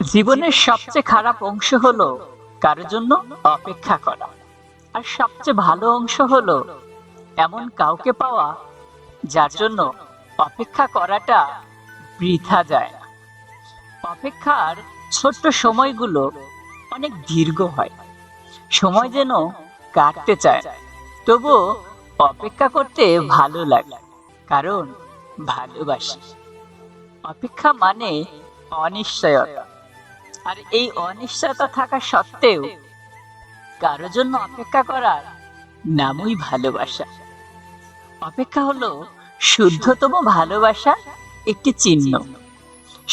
জীবনের সবচেয়ে খারাপ অংশ হলো কারোর জন্য? অপেক্ষা করা। আর সবচেয়ে ভালো অংশ হলো এমন কাউকে পাওয়া যার জন্য অপেক্ষা করাটা বৃথা যায়। না অপেক্ষার ছোট্ট সময়গুলো অনেক দীর্ঘ হয়। সময় যেন কাটতে চায়। না। তবুও অপেক্ষা করতে ভালো লাগে, কারণ ভালোবাসি। অপেক্ষা মানে অনিশ্চয়তা। আর এই অনিশ্চয়তা থাকা সত্ত্বেও কারোর জন্য অপেক্ষা করার নামই ভালোবাসা। অপেক্ষা হলো শুদ্ধতম ভালোবাসা একটি চিহ্ন।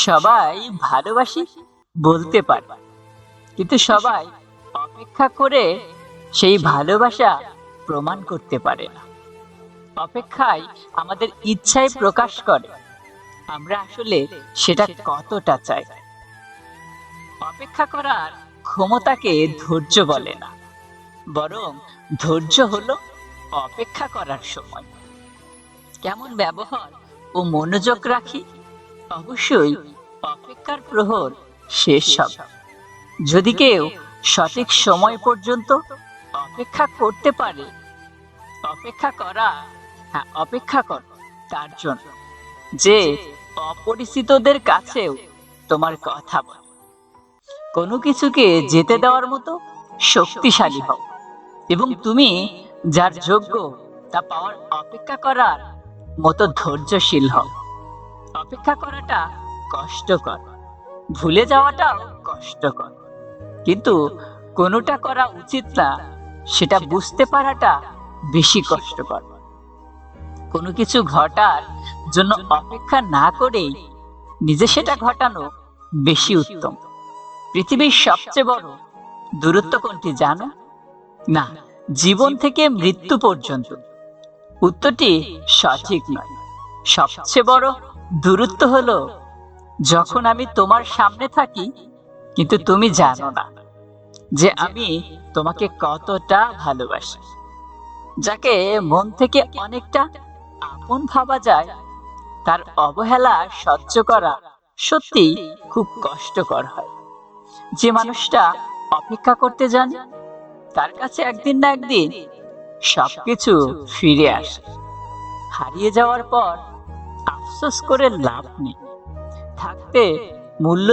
সবাই ভালোবাসি বলতে পারে, কিন্তু সবাই অপেক্ষা করে সেই ভালোবাসা প্রমাণ করতে পারে না। অপেক্ষায় আমাদের ইচ্ছায় প্রকাশ করে, আমরা আসলে সেটা কতটা চাই। অপেক্ষা করার ক্ষমতাকে ধৈর্য বলে না। বরং ধৈর্য হলো অপেক্ষা করার সময়। কেমন ব্যবহার ও মনোযোগ রাখি, অবশ্যই অপেক্ষার প্রহর শেষ হবে। যদি কেউ সঠিক সময় পর্যন্ত অপেক্ষা করতে পারে, অপেক্ষা করা হ্যাঁ অপেক্ষা কর, তার জন্য। যে অপরিচিতদের কাছেও তোমার কথা বলে। কোনো কিছুকে যেতে দেওয়ার মতো শক্তিশালী হও। এবং তুমি যার যোগ্য, তা পাওয়ার অপেক্ষা করার মতো ধৈর্যশীল হও। অপেক্ষা করাটা কষ্টকর, ভুলে যাওয়াটাও কষ্টকর। কিন্তু কোনোটা করা উচিত না, সেটা বুঝতে পারাটা বেশি কষ্টকর। কোনো কিছু ঘটার জন্য অপেক্ষা না করেই নিজে সেটা ঘটানো বেশি উত্তম। পৃথিবীর সবচেয়ে বড় দূরত্ব কোনটি জানো? না, জীবন থেকে মৃত্যু পর্যন্ত। উত্তরটি সঠিক নয়। সবচেয়ে বড় দূরত্ব হলো যখন আমি তোমার সামনে থাকি, কিন্তু তুমি জানো না যে আমি তোমাকে কতটা ভালোবাসি, যাকে মন থেকে অনেকটা আপন ভাবা যায়। তার অবহেলা সহ্য করা সত্যি খুব কষ্টকর হয়। যে মানুষটা অপেক্ষা করতে যান তার কাছে একদিন না একদিন সবকিছু ফিরে আসে। হারিয়ে যাওয়ার পর আফসোস করে লাভ নেই। থাকতে মূল্য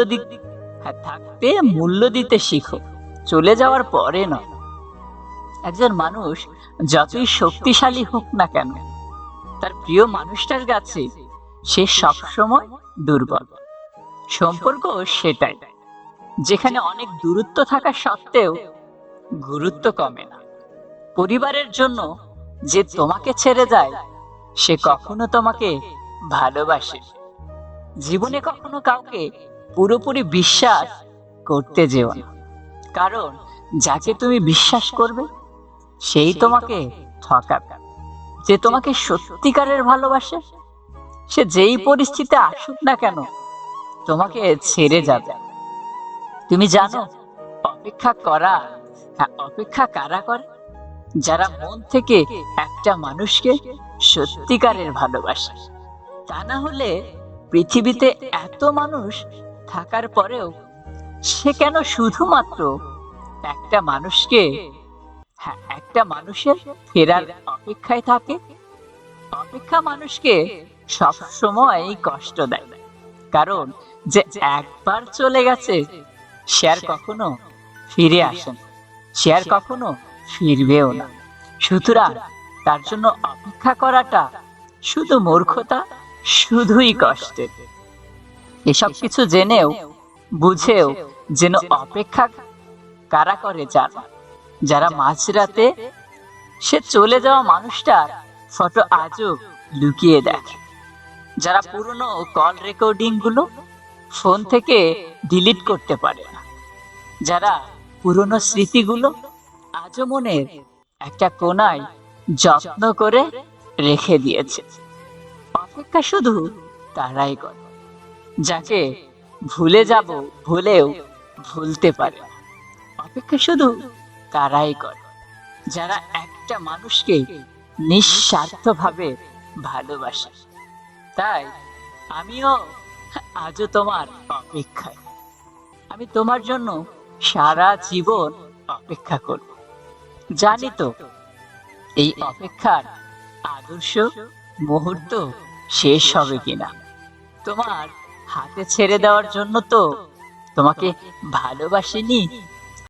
হ্যাঁ, থাকতে মূল্য দিতে শিখো। চলে যাওয়ার পরে নয়। একজন মানুষ যতই শক্তিশালী হোক না কেন তার প্রিয় মানুষটার কাছে সে সবসময় দুর্বল। সম্পর্ক সেটাই। যেখানে অনেক দূরত্ব থাকা সত্ত্বেও গুরুত্ব কমে না। পরিবারের জন্য যে তোমাকে ছেড়ে যায়, সে কখনো তোমাকে ভালোবাসে। জীবনে কখনো কাউকে পুরোপুরি বিশ্বাস করতে যেও না। কারণ যাকে তুমি বিশ্বাস করবে, সেই তোমাকে ঠকাবে। যে তোমাকে সত্যিকারের ভালোবাসে, সে যেই পরিস্থিতি আসুক না কেন, তোমাকে ছেড়ে যাবে। তুমি জানো, অপেক্ষা করা হ্যাঁ অপেক্ষা কারা করে? যারা মন থেকে একটা মানুষকে সত্যিকারের ভালোবাসে। তা না হলে পৃথিবীতে এত মানুষ থাকার পরেও সে কেন শুধুমাত্র একটা মানুষকে হ্যাঁ একটা মানুষের ফেরার অপেক্ষায় থাকে? অপেক্ষা মানুষকে সব সময় কষ্ট দেয়। কারণ যে একবার চলে গেছে আর কখনো ফিরে আসে না আর কখনো ফিরবেও না। সুতরাং তার জন্য অপেক্ষা করাটা শুধু মূর্খতা, শুধুই কষ্টের। এসব কিছু জেনেও, বুঝেও যেন অপেক্ষা কারা করে জানা যারা মাঝরাতে সে চলে যাওয়া মানুষটার ফটো আজও লুকিয়ে দেখে যারা পুরনো কল রেকর্ডিংগুলো ফোন থেকে ডিলিট করতে পারে না। যারা পুরনো স্মৃতিগুলো আজও মনের একটা কোনায় যত্ন করে রেখে দিয়েছে। অপেক্ষা শুধু তারাই করে, যাকে ভুলে যাব ভুলেও ভুলতে পারে অপেক্ষা শুধু তারাই করে, যারা একটা মানুষকে নিঃস্বার্থভাবে ভালোবাসে। তাই আমিও আজও তোমার অপেক্ষায়। আমি তোমার জন্য সারা জীবন অপেক্ষা করব। জানি তো, এই অপেক্ষার আদর্শ মুহূর্ত শেষ হবে কিনা। তোমার হাতে ছেড়ে দেওয়ার জন্য তো তোমাকে ভালোবাসিনি